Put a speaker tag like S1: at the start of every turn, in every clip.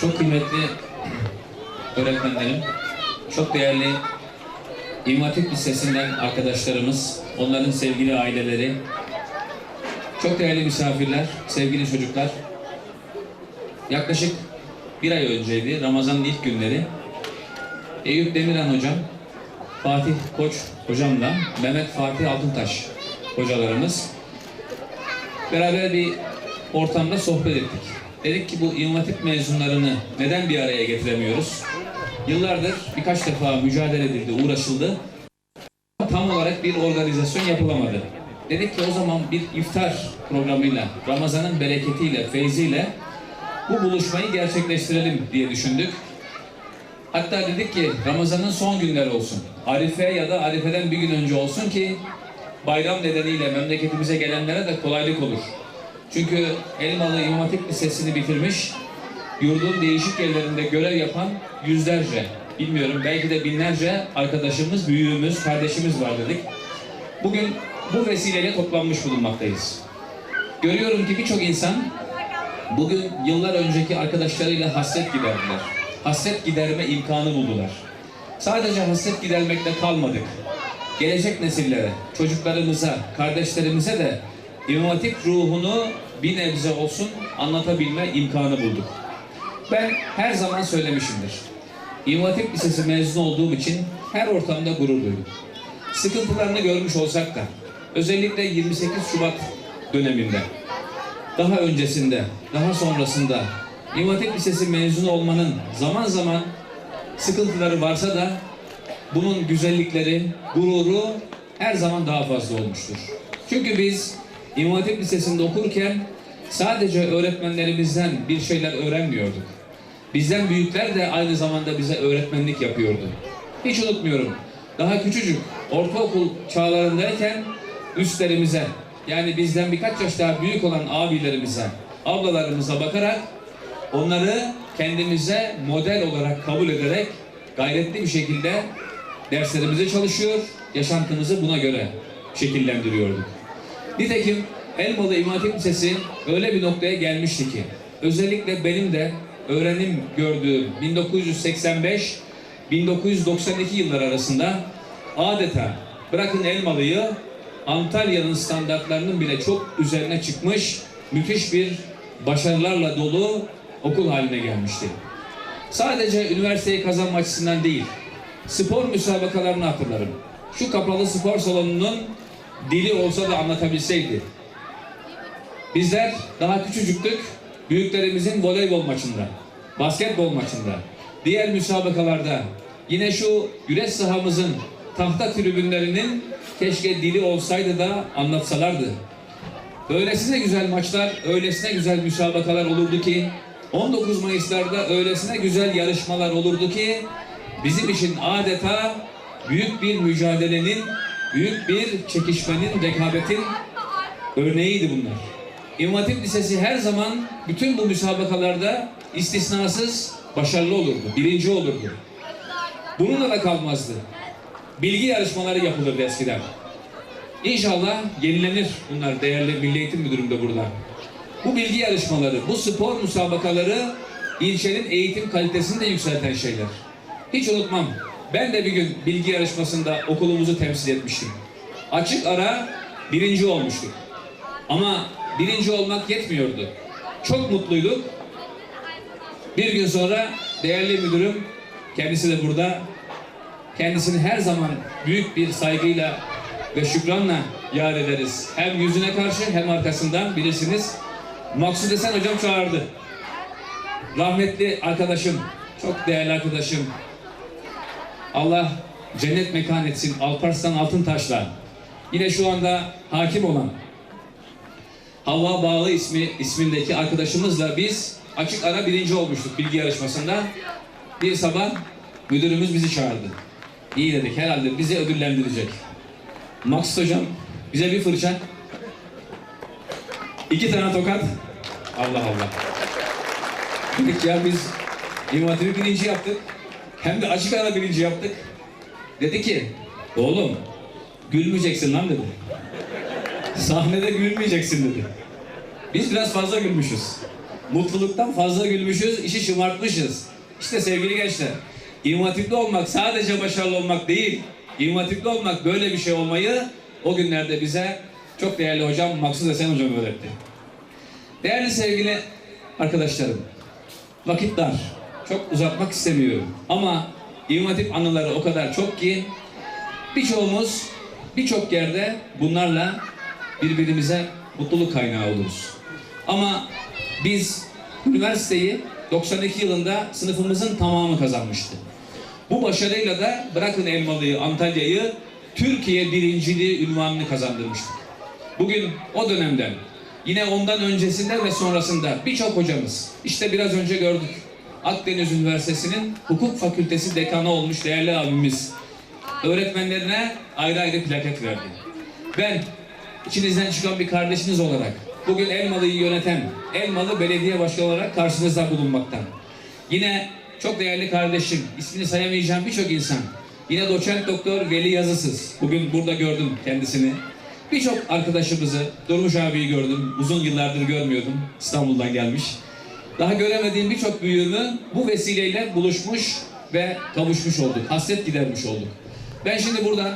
S1: Çok kıymetli öğretmenlerim, çok değerli İmam Hatip Lisesi'nden arkadaşlarımız, onların sevgili aileleri, çok değerli misafirler, sevgili çocuklar. Yaklaşık bir ay önceydi, Ramazan'ın ilk günleri. Eyüp Demirhan hocam, Fatih Koç hocamla Mehmet Fatih Altıntaş hocalarımız beraber bir ortamda sohbet ettik. Dedik ki bu Hatip mezunlarını neden bir araya getiremiyoruz? Yıllardır birkaç defa mücadele edildi, uğraşıldı. Tam olarak bir organizasyon yapılamadı. Dedik ki o zaman bir iftar programıyla, Ramazan'ın bereketiyle, feyziyle bu buluşmayı gerçekleştirelim diye düşündük. Hatta dedik ki Ramazan'ın son günleri olsun. Arife ya da Arife'den bir gün önce olsun ki bayram nedeniyle memleketimize gelenlere de kolaylık olur. Çünkü Elmalı İmam Hatip Lisesi'ni bitirmiş, yurdun değişik yerlerinde görev yapan yüzlerce, bilmiyorum belki de binlerce arkadaşımız, büyüğümüz, kardeşimiz var dedik. Bugün bu vesileyle toplanmış bulunmaktayız. Görüyorum ki birçok insan bugün yıllar önceki arkadaşlarıyla hasret giderdiler. Hasret giderme imkanı buldular. Sadece hasret gidermekle kalmadık. Gelecek nesillere, çocuklarımıza, kardeşlerimize de İmam Hatip ruhunu bir nebze olsun anlatabilme imkanı bulduk. Ben her zaman söylemişimdir. İmam Hatip Lisesi mezun olduğum için her ortamda gurur duydum. Sıkıntılarını görmüş olsak da özellikle 28 Şubat döneminde daha öncesinde, daha sonrasında İmam Hatip Lisesi mezunu olmanın zaman zaman sıkıntıları varsa da bunun güzellikleri, gururu her zaman daha fazla olmuştur. Çünkü biz İmam Lisesi'nde okurken sadece öğretmenlerimizden bir şeyler öğrenmiyorduk. Bizden büyükler de aynı zamanda bize öğretmenlik yapıyordu. Hiç unutmuyorum. Daha küçücük ortaokul çağlarındayken üstlerimize yani bizden birkaç yaş daha büyük olan abilerimize, ablalarımıza bakarak onları kendimize model olarak kabul ederek gayretli bir şekilde derslerimize çalışıyor, yaşantımızı buna göre şekillendiriyorduk. Nitekim Elmalı İmam Lisesi öyle bir noktaya gelmişti ki özellikle benim de öğrenim gördüğüm 1985-1992 yıllar arasında adeta bırakın Elmalı'yı Antalya'nın standartlarının bile çok üzerine çıkmış müthiş bir başarılarla dolu okul haline gelmişti. Sadece üniversiteyi kazanma açısından değil, spor müsabakalarını hatırlarım. Şu kapalı spor salonunun dili olsa da anlatabilseydi. Bizler daha küçücüktük, büyüklerimizin voleybol maçında, basketbol maçında, diğer müsabakalarda, yine şu güreş sahamızın tahta tribünlerinin keşke dili olsaydı da anlatsalardı. Öylesine güzel maçlar, öylesine güzel müsabakalar olurdu ki 19 Mayıs'larda öylesine güzel yarışmalar olurdu ki bizim için adeta büyük bir mücadelenin, büyük bir çekişmenin, rekabetin örneğiydi bunlar. İmam Lisesi her zaman bütün bu müsabakalarda istisnasız başarılı olurdu, birinci olurdu. Bununla da kalmazdı. Bilgi yarışmaları yapılırdı eskiden. İnşallah yenilenir bunlar değerli Milli Eğitim Müdürüm de burada. Bu bilgi yarışmaları, bu spor müsabakaları ilçenin eğitim kalitesini de yükselten şeyler. Hiç unutmam. Ben de bir gün bilgi yarışmasında okulumuzu temsil etmiştim. Açık ara birinci olmuştuk. Ama birinci olmak yetmiyordu. Çok mutluyduk. Bir gün sonra değerli müdürüm, kendisi de burada, kendisini her zaman büyük bir saygıyla ve şükranla yad ederiz. Hem yüzüne karşı hem arkasından bilirsiniz. Maksud Esen hocam çağırdı. Rahmetli arkadaşım, çok değerli arkadaşım. Allah cennet mekan etsin Alparslan Altıntaş'la. Yine şu anda hakim olan Havva Bağlı ismi ismindeki arkadaşımızla biz açık ara birinci olmuştuk bilgi yarışmasında. Bir sabah müdürümüz bizi çağırdı. İyi dedik herhalde bizi ödüllendirecek. Maksud hocam bize bir fırça. iki tane tokat. Allah Allah. Dedik ya biz İmam birinci yaptık. Hem de açık ara birinci yaptık. Dedi ki oğlum gülmeyeceksin lan dedi. Sahnede gülmeyeceksin dedi. Biz biraz fazla gülmüşüz. Mutluluktan fazla gülmüşüz, işi şımartmışız. İşte sevgili gençler, İmam olmak sadece başarılı olmak değil, İmam olmak böyle bir şey olmayı o günlerde bize çok değerli hocam Maksud Esen hocam öğretti. Değerli sevgili arkadaşlarım, vakit dar. Çok uzatmak istemiyorum. Ama İmam anıları o kadar çok ki birçoğumuz birçok yerde bunlarla birbirimize mutluluk kaynağı oluruz. Ama biz üniversiteyi 92 yılında sınıfımızın tamamı kazanmıştı. Bu başarıyla da bırakın Elmalı'yı, Antalya'yı Türkiye birinciliği ünvanını kazandırmıştık. Bugün o dönemden yine ondan öncesinde ve sonrasında birçok hocamız işte biraz önce gördük. Akdeniz Üniversitesi'nin hukuk fakültesi dekanı olmuş değerli abimiz öğretmenlerine ayrı ayrı plaket verdi. Ben içinizden çıkan bir kardeşiniz olarak bugün Elmalı'yı yöneten Elmalı Belediye Başkanı olarak karşınızda bulunmaktan. Yine çok değerli kardeşim, ismini sayamayacağım birçok insan. Yine doçent doktor Veli Yazısız. Bugün burada gördüm kendisini. Birçok arkadaşımızı, Durmuş abiyi gördüm. Uzun yıllardır görmüyordum. İstanbul'dan gelmiş. Daha göremediğim birçok büyüğümü bu vesileyle buluşmuş ve kavuşmuş olduk. Hasret gidermiş olduk. Ben şimdi buradan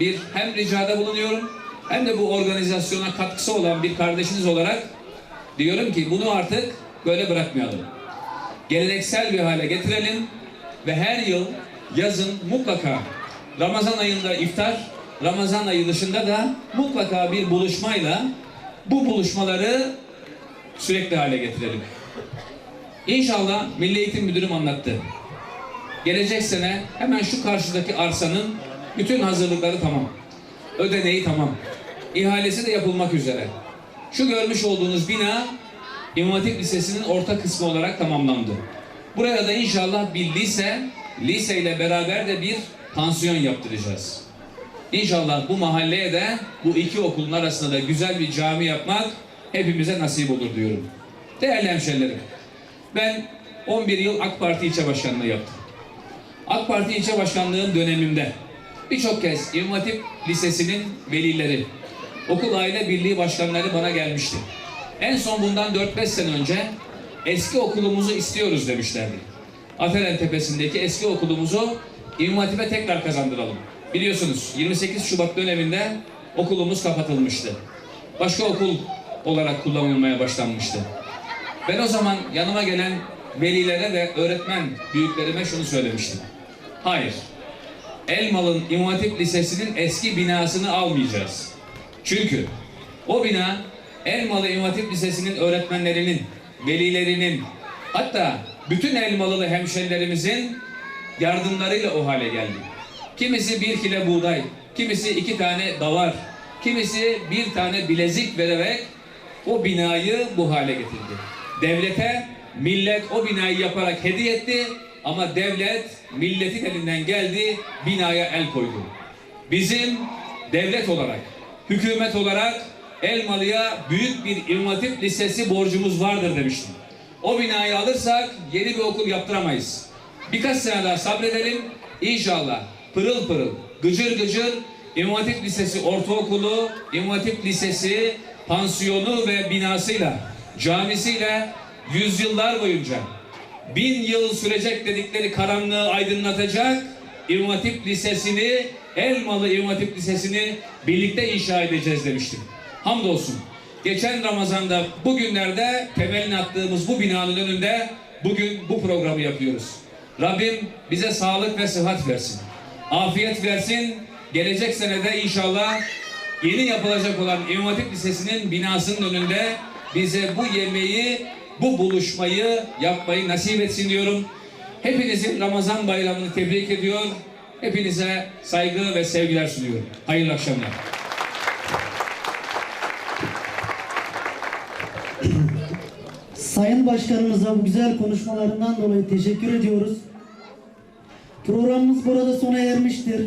S1: bir hem ricada bulunuyorum hem de bu organizasyona katkısı olan bir kardeşiniz olarak diyorum ki bunu artık böyle bırakmayalım. Geleneksel bir hale getirelim ve her yıl yazın mutlaka Ramazan ayında iftar, Ramazan ayı dışında da mutlaka bir buluşmayla bu buluşmaları sürekli hale getirelim. İnşallah Milli Eğitim Müdürüm anlattı. Gelecek sene hemen şu karşıdaki arsanın bütün hazırlıkları tamam. Ödeneği tamam. İhalesi de yapılmak üzere. Şu görmüş olduğunuz bina İmam Hatip Lisesi'nin orta kısmı olarak tamamlandı. Buraya da inşallah bir lise, lise ile beraber de bir pansiyon yaptıracağız. İnşallah bu mahalleye de bu iki okulun arasında da güzel bir cami yapmak hepimize nasip olur diyorum. Değerli hemşerilerim, ben 11 yıl AK Parti ilçe başkanlığı yaptım. AK Parti ilçe başkanlığım dönemimde birçok kez İmam Hatip Lisesi'nin velileri, okul aile birliği başkanları bana gelmişti. En son bundan 4-5 sene önce eski okulumuzu istiyoruz demişlerdi. Atelen Tepesi'ndeki eski okulumuzu İmam tekrar kazandıralım. Biliyorsunuz 28 Şubat döneminde okulumuz kapatılmıştı. Başka okul olarak kullanılmaya başlanmıştı. Ben o zaman yanıma gelen velilere ve öğretmen büyüklerime şunu söylemiştim. Hayır, Elmalı'nın İmam Lisesi'nin eski binasını almayacağız. Çünkü o bina Elmalı İmam Hatip Lisesi'nin öğretmenlerinin, velilerinin, hatta bütün Elmalılı hemşerilerimizin yardımlarıyla o hale geldi. Kimisi bir kile buğday, kimisi iki tane davar, kimisi bir tane bilezik vererek o binayı bu hale getirdi. Devlete millet o binayı yaparak hediye etti ama devlet milletin elinden geldi binaya el koydu. Bizim devlet olarak, hükümet olarak Elmalı'ya büyük bir İmam Hatip Lisesi borcumuz vardır demiştim. O binayı alırsak yeni bir okul yaptıramayız. Birkaç sene daha sabredelim. İnşallah pırıl pırıl, gıcır gıcır İmam Hatip Lisesi Ortaokulu, İmam Hatip Lisesi pansiyonu ve binasıyla, camisiyle yüzyıllar boyunca bin yıl sürecek dedikleri karanlığı aydınlatacak İmam Lisesi'ni, Elmalı İmam Lisesi'ni birlikte inşa edeceğiz demiştim. Hamdolsun. Geçen Ramazan'da bugünlerde temelini attığımız bu binanın önünde bugün bu programı yapıyoruz. Rabbim bize sağlık ve sıhhat versin. Afiyet versin. Gelecek senede inşallah yeni yapılacak olan İmam Lisesi'nin binasının önünde bize bu yemeği, bu buluşmayı yapmayı nasip etsin diyorum. Hepinizin Ramazan bayramını tebrik ediyor. Hepinize saygı ve sevgiler sunuyorum. Hayırlı akşamlar.
S2: Sayın Başkanımıza bu güzel konuşmalarından dolayı teşekkür ediyoruz. Programımız burada sona ermiştir.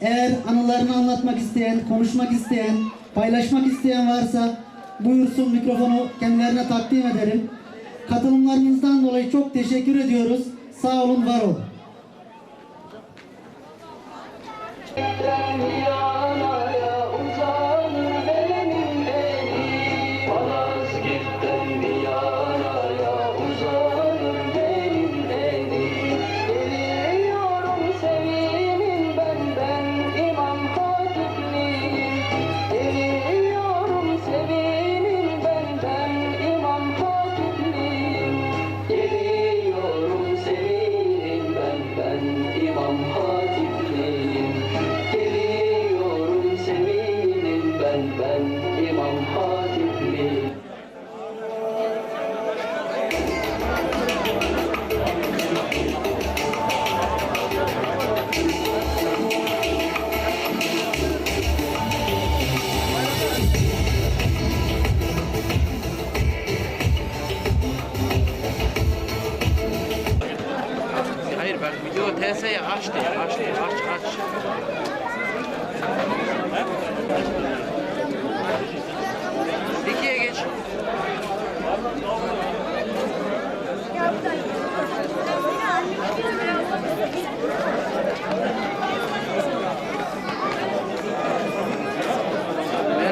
S2: Eğer anılarını anlatmak isteyen, konuşmak isteyen, paylaşmak isteyen varsa buyursun mikrofonu kendilerine takdim ederim. Katılımlarınızdan dolayı çok teşekkür ediyoruz. Sağ olun, var olun.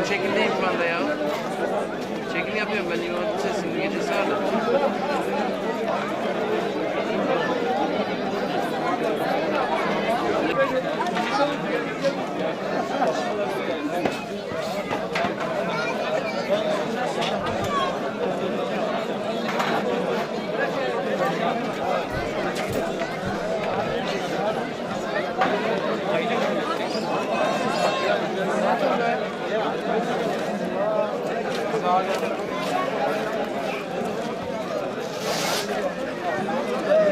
S3: Ben çekimdeyim şu anda ya. Çekim yapıyorum ben Yunan Lisesi'nin gecesi vardı. Thank you. Thank you.